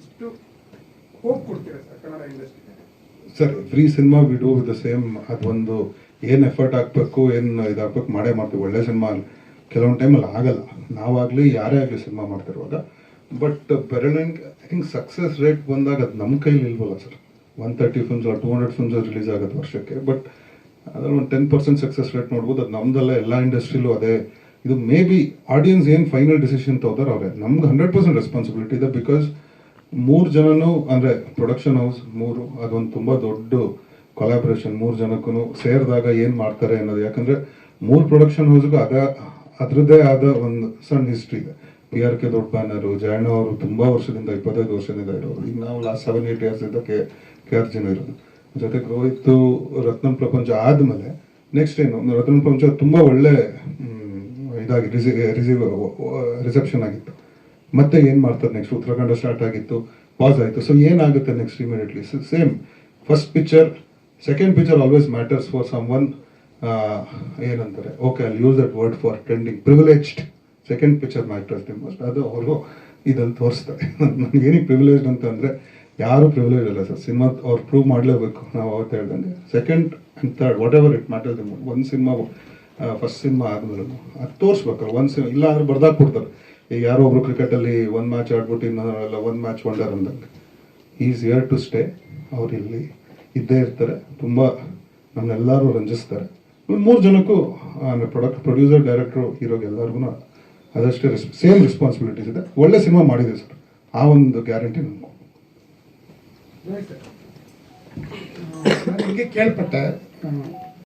ಎಷ್ಟು ಹೋಪ್ ಕೊಡ್ತೀರಾ ಸರ್ ಕನ್ನಡ ಇಂಡಸ್ಟ್ರಿಗೆ sir every cinema we with the same ಅದೊಂದು ಏನು ಎಫರ್ಟ್ ಹಾಕ್ಬೇಕು, ಏನು ಇದಾಗಬೇಕು ಮಾಡೇ ಮಾಡ್ತೀವಿ. ಒಳ್ಳೆ ಸಿನಿಮಾ ಕೆಲವೊಂದು ಟೈಮಲ್ಲಿ ಆಗಲ್ಲ. ನಾವಾಗಲಿ ಯಾರೇ ಆಗಲಿ ಸಿನಿಮಾ ಮಾಡ್ತಿರುವಾಗ. ಬಟ್ ಬೆರಳಿಂಗ್ ಐ ಥಿಂಕ್ ಸಕ್ಸಸ್ ರೇಟ್ ಬಂದಾಗ ಅದು ನಮ್ಮ ಕೈಲಿ ಇಲ್ವಲ್ಲ sir. One thirty films two hundred films release ಆಗುತ್ತೆ ವರ್ಷಕ್ಕೆ. ಬಟ್ ಅದ್ರಲ್ಲಿ ಒಂದು ಟೆನ್ ಪರ್ಸೆಂಟ್ ಸಕ್ಸಸ್ ರೇಟ್ ನೋಡ್ಬೋದು. ಅದು ನಮ್ಮದೆಲ್ಲ ಎಲ್ಲ ಇಂಡಸ್ಟ್ರಿಲೂ ಅದೇ. ಇದು ಮೇ ಬಿ ಆಡಿಯನ್ಸ್ ಏನು ಫೈನಲ್ ಡಿಸಿಷನ್ ತಗೋತಾರೆ ಅವರೇ. ನಮ್ಗೆ ಹಂಡ್ರೆಡ್ ಪರ್ಸೆಂಟ್ ರೆಸ್ಪಾನ್ಸಿಬಿಲಿಟಿ ಇದೆ ಬಿಕಾಸ್ ಮೂರು ಜನನು ಅಂದರೆ ಪ್ರೊಡಕ್ಷನ್ ಹೌಸ್ ಮೂರು, ಅದೊಂದು ತುಂಬ ದೊಡ್ಡ ಕೊಲಾಬ್ರೇಷನ್ ಮೂರು ಜನಕ್ಕೂ ಸೇರಿದಾಗ ಏನು ಮಾಡ್ತಾರೆ ಅನ್ನೋದು. ಯಾಕಂದರೆ ಮೂರು ಪ್ರೊಡಕ್ಷನ್ ಹೌಸ್ಗೂ ಅದ, ಅದರದ್ದೇ ಆದ ಒಂದು ಸಣ್ಣ ಹಿಸ್ಟ್ರಿ ಇದೆ. ಪಿ ಆರ್ ಕೆ ದೊಡ್ಡ ಬ್ಯಾನರು ಜಯಣ್ಣ ಅವರು ತುಂಬ ವರ್ಷದಿಂದ, ಇಪ್ಪತ್ತೈದು ವರ್ಷದಿಂದ ಇರೋರು. ಈಗ ನಾವು ಲಾಸ್ಟ್ ಸೆವೆನ್ ಏಟ್ ಇಯರ್ಸಿಂದ ಕೆ ಕೆ ಆರ್ ಜಿನ ಇರೋದು. ಜೊತೆಗೆ ರೋಹಿತ್, ರತ್ನಂ ಪ್ರಪಂಚ ಆದಮೇಲೆ ನೆಕ್ಸ್ಟ್ ಏನು, ರತ್ನ ಪ್ರಪಂಚ ತುಂಬ ಒಳ್ಳೆ ಇದಾಗಿ, ರಿಸಿ, ರಿಸೀವ್, ರಿಸೆಪ್ಷನ್ ಆಗಿತ್ತು. ಮತ್ತೆ ಏನು ಮಾಡ್ತಾರೆ ನೆಕ್ಸ್ಟ್ ಉತ್ತರಾಖಂಡ ಸ್ಟಾರ್ಟ್ ಆಗಿತ್ತು ಪಾಸ್ ಆಯಿತು. ಸೊ ಏನಾಗುತ್ತೆ next immediately same first picture second picture always matters for someone ಏನಂತಾರೆ? ಓಕೆ ಅಲ್ಲಿ use that word for trending privileged second picture matters the most ಅದು ಅವ್ರಿಗೂ ಇದಲ್ಲಿ ತೋರಿಸ್ತಾರೆ. ನನಗೆ ಪ್ರಿವಿಲೇಜ್ ಅಂತ ಅಂದರೆ, ಯಾರು ಪ್ರಿವಿಲೇಜ್ ಇಲ್ಲ ಸರ್. ಸಿನಿಮಾ ಅವ್ರು ಪ್ರೂವ್ ಮಾಡಲೇಬೇಕು. ನಾವು ಅವತ್ತು ಹೇಳ್ದಂಗೆ. Second and third whatever it matters ಒಂದು ಸಿನಿಮಾ ಫಸ್ಟ್ ಸಿನಿಮಾ ಆದ್ಮೇಲೆ ಅದು ತೋರಿಸ್ಬೇಕಲ್ಲ ಒಂದು ಸಿನಿಮಾ, ಇಲ್ಲ ಅಂದ್ರೆ ಬರ್ದಾಕ್ ಕೊಡ್ತಾರೆ ಈಗ ಯಾರೋ ಒಬ್ರು ಕ್ರಿಕೆಟಲ್ಲಿ ಒಂದು ಮ್ಯಾಚ್ ಆಡ್ಬಿಟ್ಟು ಇನ್ನೊಂದಲ್ಲ ಒಂದು ಮ್ಯಾಚ್ ವಂಡರ್ ಅಂದಂಗೆ ಈಸ್ ಇಯರ್ ಟು ಸ್ಟೇ ಅವ್ರು ಇಲ್ಲಿ ಇದ್ದೇ ಇರ್ತಾರೆ. ತುಂಬ ನಮ್ಮೆಲ್ಲರೂ ರಂಜಿಸ್ತಾರೆ. ಮೂರು ಜನಕ್ಕೂ ಪ್ರೊಡಕ್ಟ್ ಪ್ರೊಡ್ಯೂಸರ್ ಡೈರೆಕ್ಟ್ರು ಹೀರೋಗೆ ಎಲ್ಲರಿಗೂ ಅದಷ್ಟೇ ರೆಸ್ ಸೇಮ್ ರೆಸ್ಪಾನ್ಸಿಬಿಲಿಟೀಸ್ ಇದೆ. ಒಳ್ಳೆ ಸಿನಿಮಾ ಮಾಡಿದೆ ಸರ್. ಆ ಒಂದು ಗ್ಯಾರಂಟಿ ನಮಗೂ. ಕೇಳ್ಪಟ್ಟೆ.